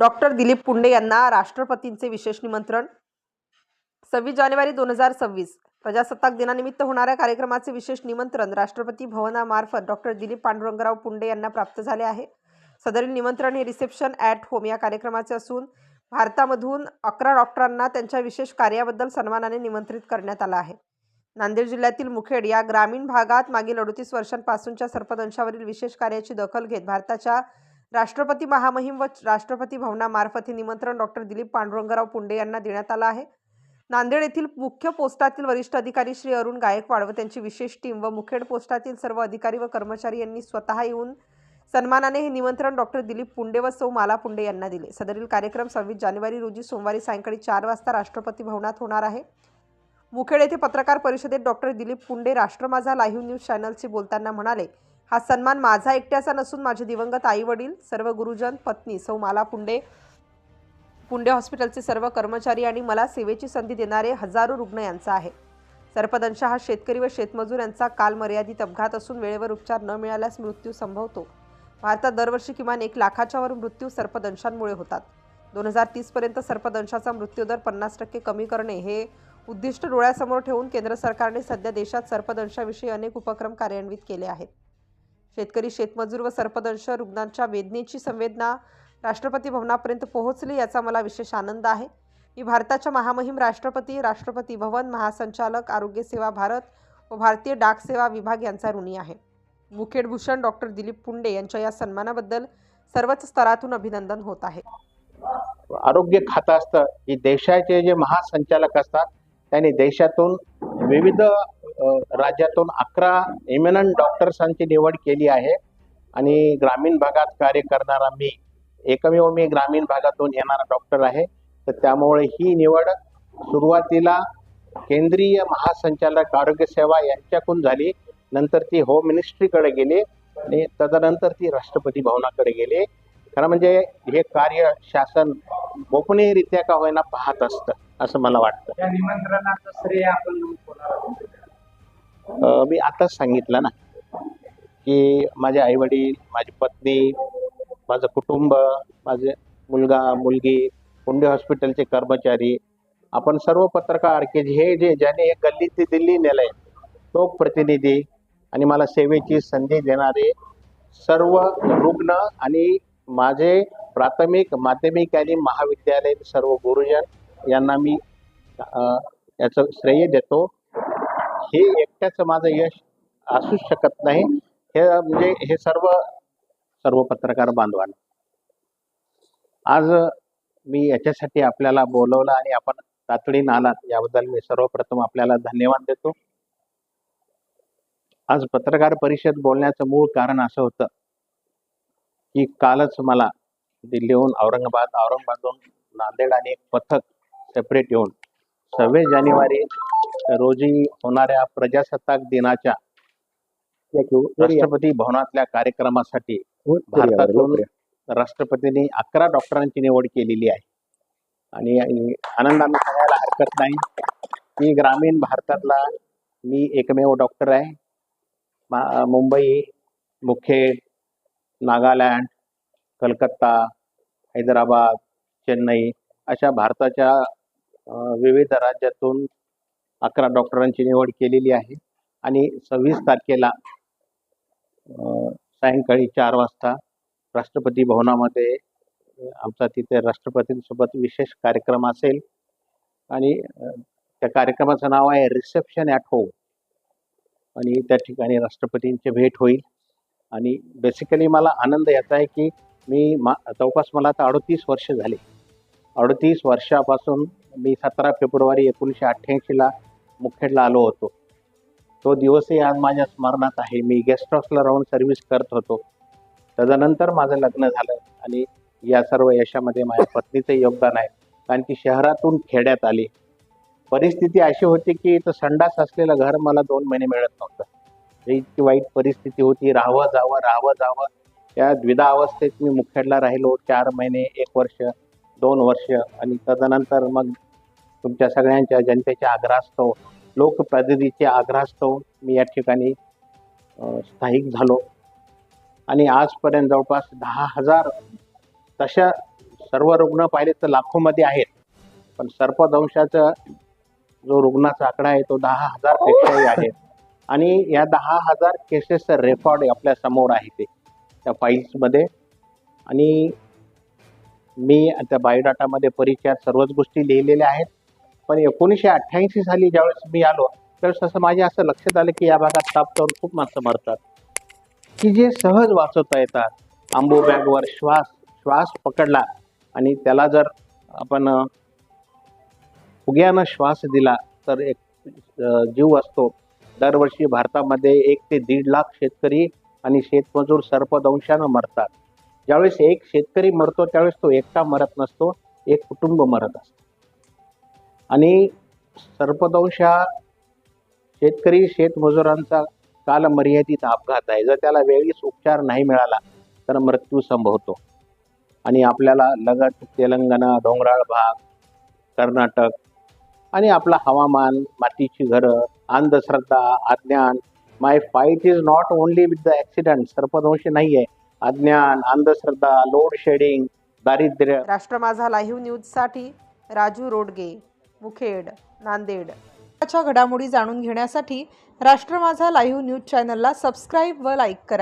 Doctor Dilip Punde यांना राष्ट्रपतींचे विशेष निमंत्रण. सव्वीस जानेवारी दोन हजार सव्वीस प्रजासत्ताक दिनानिमित्त होणाऱ्या कार्यक्रमाचे विशेष निमंत्रण राष्ट्रपती भवनामार्फत डॉक्टर दिलीप पांडुरंगराव पुंडे यांना प्राप्त झाले आहे. सदरील निमंत्रण हे रिसेप्शन ॲट होम या कार्यक्रमाचे असून भारतामधून अकरा डॉक्टरांना त्यांच्या विशेष कार्याबद्दल सन्मानाने निमंत्रित करण्यात आलं आहे. नांदेड जिल्ह्यातील मुखेड या ग्रामीण भागात मागील अडतीस वर्षांपासूनच्या सर्पदंशावरील विशेष कार्याची दखल घेत भारताच्या राष्ट्रपती महामहिम व राष्ट्रपती भवनामार्फत हे निमंत्रण डॉक्टर दिलीप पांडुरंगराव पुंडे यांना देण्यात आलं आहे. नांदेड येथील मुख्य पोस्टातील वरिष्ठ अधिकारी श्री अरुण गायकवाड व त्यांची विशेष टीम व मुखेड पोस्टातील सर्व अधिकारी व कर्मचारी यांनी स्वतः येऊन सन्मानाने हे निमंत्रण डॉक्टर दिलीप पुंडे व सौ माला पुंडे यांना दिले. सदरील कार्यक्रम सव्वीस जानेवारी रोजी सोमवारी सायंकाळी चार वाजता राष्ट्रपती भवनात होणार आहे. मुखेड येथे पत्रकार परिषदेत डॉक्टर दिलीप पुंडे राष्ट्र माझा लाईव्ह न्यूज चॅनलशी बोलताना म्हणाले हा सन्मान माझा एकट्याचा नसून माझे दिवंगत आई वडील सर्व गुरुजन पत्नी सौ माला पुंडे पुंडे हॉस्पिटलचे सर्व कर्मचारी आणि मला सेवेची संधी देणारे हजारो रुग्ण यांचा आहे. सर्पदंश हा शेतकरी व शेतमजूर यांचा काल मर्यादित अपघात असून वेळेवर उपचार न मिळाल्यास मृत्यू संभवतो. भारतात दरवर्षी किमान एक लाखाच्यावर मृत्यू सर्पदंशांमुळे होतात. दोन हजार तीसपर्यंत सर्पदंशाचा मृत्यूदर पन्नास टक्के कमी करणे हे उद्दिष्ट डोळ्यासमोर ठेवून केंद्र सरकारने सध्या देशात सर्पदंशाविषयी अनेक उपक्रम कार्यान्वित केले आहेत. शेतकरी शेतमजूर व सर्पदंश रुग्णांच्या वेदनेची संवेदना राष्ट्रपती भवनापर्यंत पोहोचली याचा मला विशेष आनंद आहे. मी भारताच्या महामहिम राष्ट्रपती राष्ट्रपती भवन महासंचालक आरोग्य सेवा भारत व भारतीय डाक सेवा विभाग यांचा ऋणी आहे. मुखेडभूषण डॉक्टर दिलीप पुंडे यांच्या या सन्मानाबद्दल सर्वच स्तरातून अभिनंदन होत आहे. आरोग्य खातं असतं की देशाचे जे महासंचालक असतात त्यांनी देशातून विविध राज्यातून अकरा इमिनंट डॉक्टर्सांची निवड केली आहे. आणि ग्रामीण भागात कार्य करणारा मी एकमेव मी ग्रामीण भागातून येणारा डॉक्टर आहे. तर त्यामुळे ही निवड सुरुवातीला केंद्रीय महासंचालक आरोग्य सेवा यांच्याकडून झाली. नंतर ती होम मिनिस्ट्रीकडे गेली आणि तदनंतर ती राष्ट्रपती भवनाकडे गेली. खरं म्हणजे हे कार्य शासन गोपनीयरित्या का होईना पाहत असतं असं मला वाटतं. मी आताच सांगितलं ना की माझे आईवडील माझी पत्नी माझं कुटुंब माझे मुलगा मुलगी कुंडे हॉस्पिटलचे कर्मचारी आपण सर्व पत्रकार की हे जे ज्याने हे गल्ली ते दिल्ली नेलंय लोकप्रतिनिधी आणि मला सेवेची संधी देणारे सर्व रुग्ण आणि माझे प्राथमिक माध्यमिक आणि महाविद्यालय सर्व गुरुजन यांना मी याचं श्रेय देतो. हे एकट्याचं माझं यश असूच शकत नाही. हे म्हणजे हे सर्व सर्व पत्रकार बांधवांना. आज मी याच्यासाठी आपल्याला बोलवलं आणि आपण तातडीनं आलात याबद्दल मी सर्वप्रथम आपल्याला धन्यवाद देतो. आज पत्रकार परिषद बोलण्याचं मूळ कारण असं होतं की कालच मला दिल्लीहून औरंगाबाद औरंगाबादहून नांदेड आणि एक पथक सेपरेट येऊन सव्वीस जानेवारी रोजी होणाऱ्या प्रजासत्ताक दिनाच्या राष्ट्रपती भवनातल्या कार्यक्रमासाठी भारतातून राष्ट्रपतींनी अकरा डॉक्टरांची निवड केलेली आहे. आणि आनंदाने सांगायला हरकत नाही की ग्रामीण भारतातला मी एकमेव डॉक्टर आहे. मा- मुंबई मुखेड नागालँड कलकत्ता हैदराबाद चेन्नई अशा भारताच्या विविध राज्यातून अकरा डॉक्टरांची निवड केलेली आहे. आणि सव्वीस तारखेला सायंकाळी चार वाजता राष्ट्रपती भवनामध्ये आमचा तिथे राष्ट्रपतींसोबत विशेष कार्यक्रम असेल. आणि त्या कार्यक्रमाचं नाव आहे रिसेप्शन ॲट होम. आणि त्या ठिकाणी राष्ट्रपतींची भेट होईल. आणि बेसिकली मला आनंद याचा आहे की मी मा चौकास मला आता अडतीस वर्ष झाले. अडतीस वर्षापासून मी सतरा फेब्रुवारी एकोणीसशे अठ्ठ्याऐंशीला मुखेडला आलो होतो. तो दिवसही आज माझ्या स्मरणात आहे. मी गेस्ट हाऊसला राहून सर्व्हिस करत होतो. त्याच्यानंतर माझं लग्न झालं आणि या सर्व यशामध्ये माझ्या पत्नीचं योगदान आहे. कारण ती शहरातून खेड्यात आली. परिस्थिती अशी होती की इथं संडास असलेलं घर मला दोन महिने मिळत नव्हतं. ही इतकी वाईट परिस्थिती होती. राहावं जावं राहावं जावं. त्या द्विधा अवस्थेत मी मुखेडला राहिलो चार महिने एक वर्ष दोन वर्ष. आणि त्याच्यानंतर मग तुमच्या सगळ्यांच्या जनतेच्या आग्रहास्तव लोकप्रतिनिधीचे आग्रहास्तव मी या ठिकाणी स्थायिक झालो. आणि आजपर्यंत जवळपास दहा हजार तशा सर्व रुग्ण पाहिले तर लाखोमध्ये आहेत. पण सर्पदंशाचा जो रुग्णाचा आकडा आहे तो दहा हजारपेक्षाही आहे. आणि या दहा हजार केसेसचं रेकॉर्ड आपल्यासमोर आहे ते त्या फाईल्समध्ये आणि मी त्या बायोडाटामध्ये परिचयात सर्वच गोष्टी लिहिलेल्या आहेत. पण एकोणीसशे अठ्ठ्याऐंशी साली ज्यावेळेस मी आलो त्यावेळेस असं माझ्या असं लक्षात आलं की या भागात ताप करून खूप माणसं मरतात. की जे सहज वाचवता येतात आंबो बॅगवर श्वास श्वास पकडला आणि त्याला जर आपण फुग्यानं श्वास दिला तर एक जीव असतो. दरवर्षी भारतामध्ये एक ते दीड लाख शेतकरी आणि शेतमजूर सर्पदंशानं मरतात. ज्यावेळेस एक शेतकरी मरतो त्यावेळेस तो एकटा मरत नसतो एक कुटुंब मरत असतं. आणि सर्पदंश हा शेतकरी शेतमजुरांचा कालमर्यादित अपघात आहे. जर त्याला वेळीच उपचार नाही मिळाला तर मृत्यू संभवतो. आणि आपल्याला लगत तेलंगणा डोंगराळ भाग कर्नाटक आणि आपलं हवामान मातीची घरं अंधश्रद्धा अज्ञान my fight is not only with the accident सर्पदंश नाही आहे अज्ञान अंधश्रद्धा लोड शेडिंग दारिद्र्य. राष्ट्र माझा लाईव्ह न्यूजसाठी राजू रोडगे. मुखेड नांदेड. अच्छा घडामोडी जाणून घेण्यासाठी राष्ट्र माझा लाईव्ह न्यूज चॅनलला सबस्क्राईब व लाईक करा.